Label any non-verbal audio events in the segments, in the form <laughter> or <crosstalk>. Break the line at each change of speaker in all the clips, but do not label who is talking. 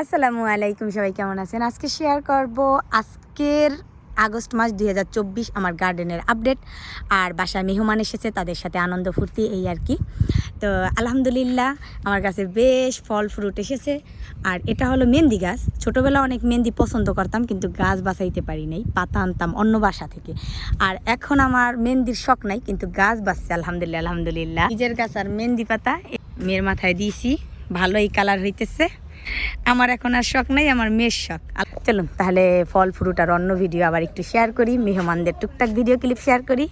আসসালামু আলাইকুম, সবাই কেমন আছেন? আজকে শেয়ার করব আজকের আগস্ট মাস দুই হাজার চব্বিশ, আমার গার্ডেনের আপডেট আর বাসায় মেহমান এসেছে, তাদের সাথে আনন্দ ফুর্তি, এই আর কি। তো আলহামদুলিল্লাহ, আমার কাছে বেশ ফল ফ্রুট এসেছে। আর এটা হলো মেহেন্দি গাছ। ছোটোবেলা অনেক মেহেন্দি পছন্দ করতাম, কিন্তু গাছ বাঁচাইতে পারি নাই, পাতা আনতাম অন্য বাসা থেকে। আর এখন আমার মেহেন্দির শখ নাই, কিন্তু গাছ বাঁচছে, আলহামদুলিল্লাহ আলহামদুলিল্লাহ। নিজের গাছ আর মেহেন্দি পাতা মেয়ের মাথায় দিয়েছি। ভালোই কালার হইতেছে। আমার এখন আর শখ নাই আমার মেয়ের শখ। চলুন তাহলে ফল ফ্রুট আর অন্য ভিডিও আবার একটু শেয়ার করি মেহমানদের টুকটাক ভিডিও ক্লিপ শেয়ার করি।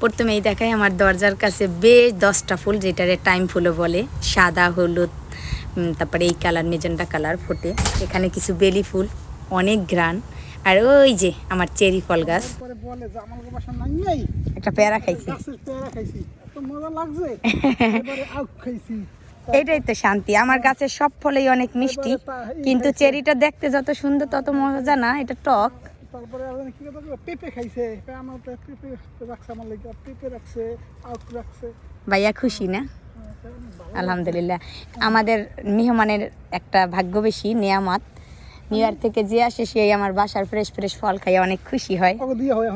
প্রথমেই দেখাই আমার দরজার কাছে বেশ দশটা ফুল যেটারে টাইম ফুলও বলে সাদা হলুদ তারপরে এই কালার মেজেন্ডা কালার ফোটে। এখানে কিছু বেলি ফুল অনেক ঘ্রাণ। আর ওই যে আমার চেরি ফল গাছ। একটা পেয়ারা খাইছি।
পেয়ারা খাইছি। মজা লাগছে। <laughs> খাইছি।
এটাই তো শান্তি। আমার গাছের সব ফলেই অনেক মিষ্টি কিন্তু চেরিটা দেখতে যত সুন্দর তত মজা না এটা টক।
তারপরে কি কথা পেঁপে খাইছে। আমার পেঁপে রাখছে আমার লাগে পেঁপে রাখছে আখ রাখছে।
ভাইয়া খুশি না? আলহামদুলিল্লাহ। আমাদের মেহমানের একটা ভাগ্য বেশি নেয়ামাত। নিউ ইয়র্ক থেকে যে আসে সেই আমার বাসার ফ্রেশ ফ্রেশ ফল খাই অনেক খুশি হয়।
হয়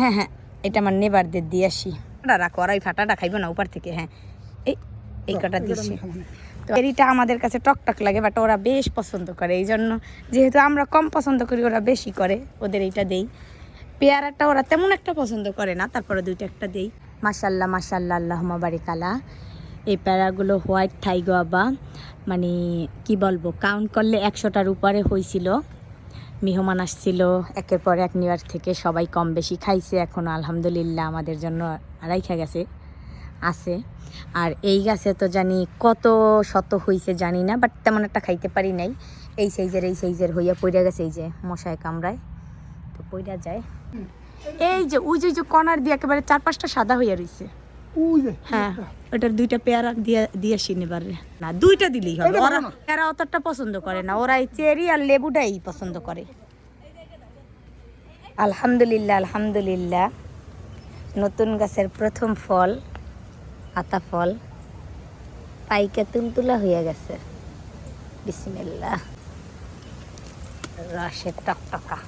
হ্যাঁ হ্যাঁ এটা আমার নেবারদের দিয়ে আসি। ফাটা রাখো আর ওই ফাটাটা খাইবো না উপর থেকে হ্যাঁ। এই এই কটা দিয়েছি তো এরিটা আমাদের কাছে টকটক লাগে বাট ওরা বেশ পছন্দ করে। এই জন্য যেহেতু আমরা কম পছন্দ করি ওরা বেশি করে। ওদের এইটা দেই। পেয়ারাটা ওরা তেমন একটা পছন্দ করে না তারপরে দুইটা একটা দেই। মাসাল্লাহ মাসাল্লাহ আল্লাহ বারিকালা এই প্যারাগুলো হোয়াইট থাই গোয়াবা মানে কি বলব কাউন্ট করলে একশোটার উপরে হয়েছিল মেহমান আসছিল একের পর এক নিউ ইয়র্ক থেকে সবাই কম বেশি খাইছে। এখন আলহামদুলিল্লাহ আমাদের জন্য রাইখা গেছে। আছে। আর এই গাছে তো জানি কত শত হইছে জানি না বাট তেমন একটা খাইতে পারি নাই। এই সাইজের এই সাইজের হইয়া পইরা গেছে এই যে মশায় কামড়ায়। তো পইরা যায়। এই যে ওই যে কর্নার দিয়ে একেবারে চার পাঁচটা সাদা হইয়া রইছে। হ্যাঁ ওটার দুইটা পেয়ারা দিয়ে দিয়ে এবারে। না দুইটা দিলেই হবে। ওরা। পেয়ারা অতটা পছন্দ করে না। ওরা এই চেরি আর লেবুটাই পছন্দ করে। আলহামদুলিল্লাহ আলহামদুলিল্লাহ। নতুন গাছের প্রথম ফল। আতা ফল। পাইকা তুলতুলা হয়ে গেছে। বিসমিল্লাহ। রসে টকটকা।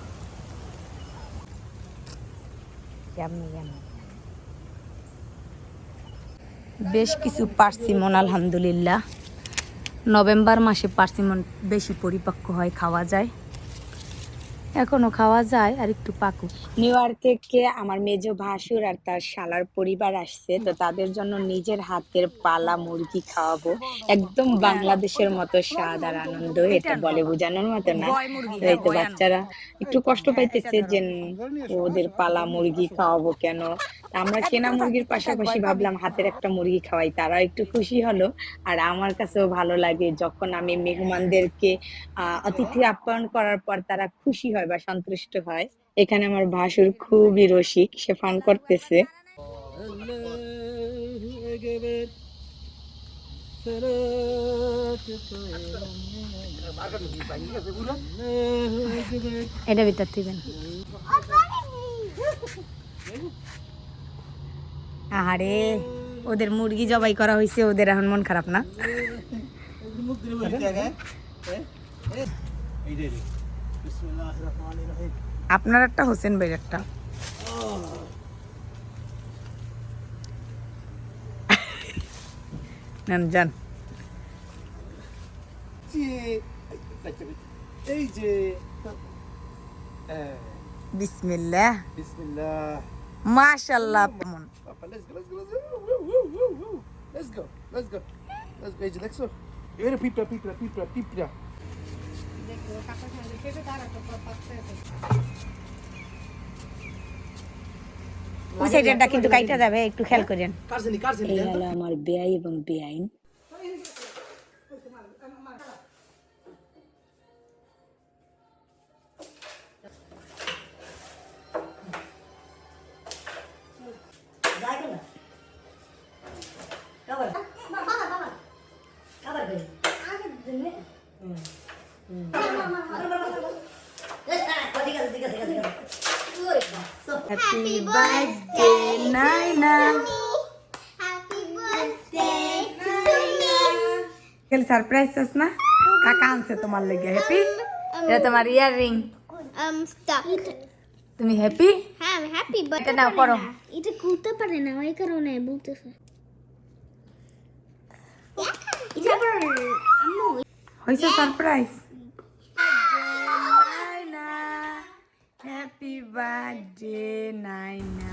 বেশ কিছু পার্সিমন, আলহামদুলিল্লাহ। নভেম্বর মাসে পার্সিমন বেশি পরিপক্ক হয়, খাওয়া যায়। এখনও খাওয়া যায় আর একটু পাকুক নিউ ইয়র্ক থেকে আমার মেজ ভাসুর আর তার শালার পরিবার আসছে, তো তাদের জন্য নিজের হাতের পালা মুরগি খাওয়াবো। একদম বাংলাদেশের মতো স্বাদ আর আনন্দ, এটা বলে বোঝানোর মতো না। এই তো বাচ্চারা একটু কষ্ট পাইতেছে যে ওদের পালা মুরগি খাওয়াবো কেন? আমরা কেনা মুরগির পাশাপাশি ভাবলাম হাতের একটা মুরগি খাওয়াই তারা একটু খুশি হলো। আর আমার কাছেও ভালো লাগে যখন আমি মেহমানদেরকে অতিথি আপ্যায়ন করার পর তারা খুশি হয়। বা সন্তুষ্ট হয়। এখানে আমার ভাসুর খুবই রসিক সে ফান করতেছে। এটা ভিতর দিবেন আরে ওদের মুরগি জবাই করা হয়েছে ওদের এখন মন খারাপ না। আপনার একটা হোসেন ভাইয়ের একটা। নেন যান।
এই যে
বিসমিল্লাহ।
বিসমিল্লাহ। এই যে দেখছ? এর পিঁপড়া, পিঁপড়া, পিঁপড়া, পিঁপড়া।
ওই সাইডেরটা কিন্তু কাইটা যাবে একটু খেয়াল করেন। এই হলো আমার বেআই এবং বেআইন।
Happy birthday to you.
খেলে সারপ্রাইজ চাস না কাকা আনছে তোমার লেগে হ্যাপি এটা তোমার ইয়াররিং
um stuck.
তুমি হ্যাপি
হ্যাঁ আমি হ্যাপি বাট
এটা নাও পরো
এটা খুলতে পারে না ওই কারণে বলতেছে এটা আবার আম্মু
হয়েছে সারপ্রাইজ নাইনা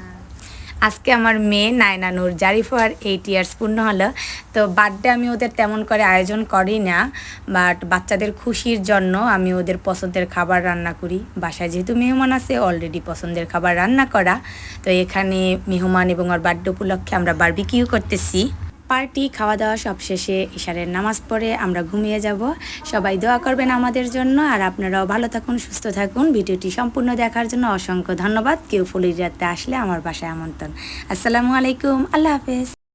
আজকে আমার মেয়ে নাইনা নূর জারিফার এইট ইয়ার্স পূর্ণ হলো। তো বার্থডে আমি ওদের তেমন করে আয়োজন করি না বাট বাচ্চাদের খুশির জন্য আমি ওদের পছন্দের খাবার রান্না করি। বাসায় যেহেতু মেহমান আছে অলরেডি পছন্দের খাবার রান্না করা। তো এখানে মেহমান এবং ওর বার্থডে উপলক্ষে আমরা বারবিকিউ করতেছি। পার্টি খাওয়া দাওয়া সব শেষে ইশারের নামাজ পড়ে আমরা ঘুমিয়ে যাব। সবাই দোয়া করবেন আমাদের জন্য আর আপনারাও ভালো থাকুন, সুস্থ থাকুন। ভিডিওটি সম্পূর্ণ দেখার জন্য অসংখ্য ধন্যবাদ। কেউ ফুলিরাতে আসলে আমার বাসায় আমন্ত্রণ। আসসালামু আলাইকুম। আল্লাহ হাফেজ।